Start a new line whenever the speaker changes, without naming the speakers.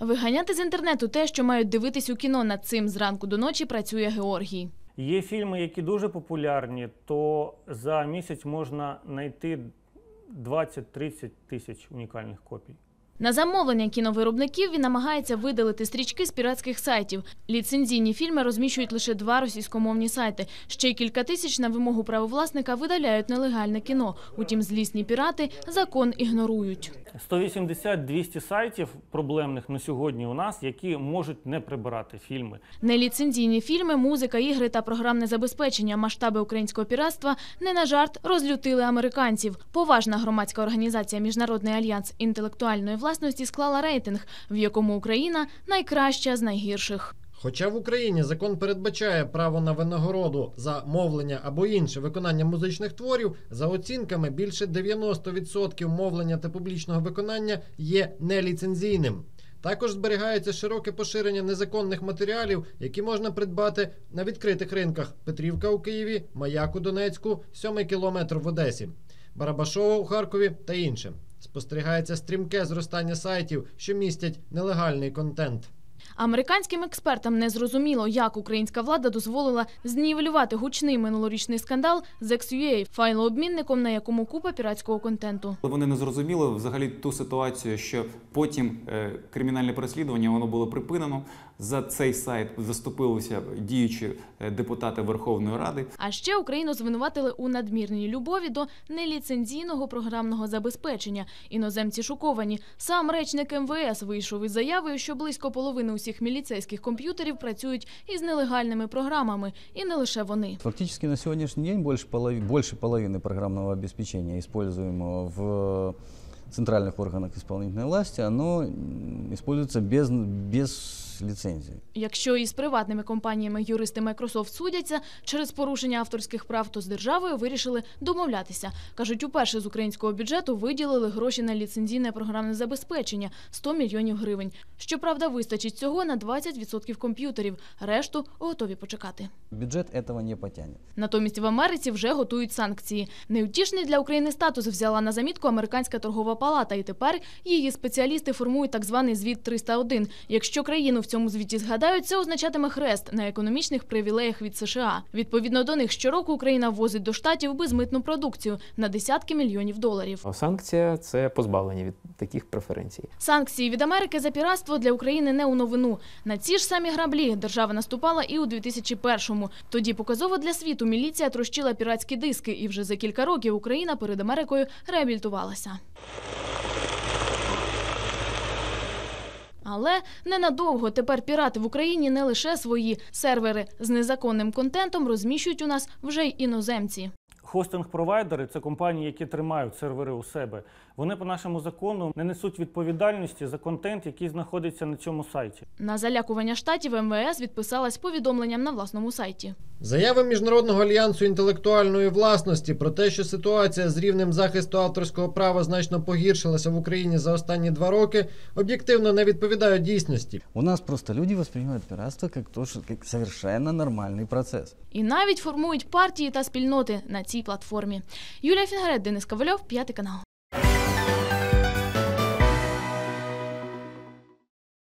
Виганяти з інтернету те, що мають дивитись у кіно над цим зранку до ночі, працює Георгій.
Є фільми, які дуже популярні, то за місяць можна знайти 20-30 тисяч унікальних копій.
На замовлення кіновиробників він намагається видалити стрічки з піратських сайтів. Ліцензійні фільми розміщують лише два російськомовні сайти. Ще й кілька тисяч на вимогу правовласника видаляють нелегальне кіно. Утім, злісні пірати закон ігнорують.
180-200 сайтів проблемних на сьогодні у нас, які можуть не прибирати фільми.
Неліцензійні фільми, музика, ігри та програмне забезпечення масштаби українського піратства не на жарт розлютили американців. Поважна громадська організація Міжнародний альянс інтелектуальної власності склала рейтинг, в якому Україна найкраща з найгірших.
Хоча в Україні закон передбачає право на винагороду за мовлення або інше виконання музичних творів, за оцінками більше 90% мовлення та публічного виконання є неліцензійним. Також зберігається широке поширення незаконних матеріалів, які можна придбати на відкритих ринках Петрівка у Києві, Маяк у Донецьку, сьомий кілометр в Одесі, Барабашова у Харкові та інше. Спостерігається стрімке зростання сайтів, що містять нелегальний контент.
Американським експертам не зрозуміло, як українська влада дозволила знівелювати гучний минулорічний скандал з XUA, файлообмінником, на якому купа піратського контенту.
Вони не зрозуміли взагалі ту ситуацію, що потім е, кримінальне переслідування воно було припинено. За цей сайт заступилися діючі е, депутати Верховної Ради.
А ще Україну звинуватили у надмірній любові до неліцензійного програмного забезпечення. Іноземці шоковані. Сам речник МВС вийшов із заявою, що близько половини усіх міліцейських комп'ютерів працюють із нелегальними програмами, і не лише вони.
Фактически на сегодняшний день больше половины, больше половины программного обеспечения, используемого в центральных органах исполнительной власти, оно м, используется без, без лицензии.
Якщо із приватними компаніями юристи Microsoft судяться через порушення авторських прав, то з державою вирішили домовлятися. Кажуть, уперше з українського бюджету виділили гроші на ліцензійне програмне забезпечення 100 мільйонів гривень. Щоправда, вистачить цього на 20% комп'ютерів. Решту готові почекати.
Бюджет этого не потянет.
Натомість в Америці вже готують санкції. Неутішний для України статус взяла на замітку американська торгова палата, і тепер її спеціалісти формують так званий звіт 301. Якщо країну в цьому звіті згадають, це означатиме хрест на економічних привілеях від США. Відповідно до них, щороку Україна ввозить до штатів безмитну продукцію на десятки мільйонів доларів.
Санкція це позбавлення від таких преференцій.
Санкції від Америки за піратство для України не у новину. На ці ж самі граблі держава наступала і у 2001-му. Тоді показово для світу міліція трощила піратські диски, і вже за кілька років Україна перед Америкою реабілітувалася. Але ненадовго тепер пірати в Україні не лише свої сервери з незаконним контентом розміщують у нас вже й іноземці.
Хостинг-провайдери це компанії, які тримають сервери у себе. Вони по нашому закону не несуть відповідальності за контент, який знаходиться на цьому сайті.
На залякування штатів МВС відписалась повідомленням на власному сайті.
Заяви Міжнародного альянсу інтелектуальної власності про те, що ситуація з рівнем захисту авторського права значно погіршилася в Україні за останні два роки, об'єктивно не відповідають дійсності.
У нас просто люди воспринимают пиратство как то, что как совершенно нормальный процесс.
І навіть формують партії та спільноти на платформі. Юлія Фінгарет, Денис Ковальов, п'ятий канал.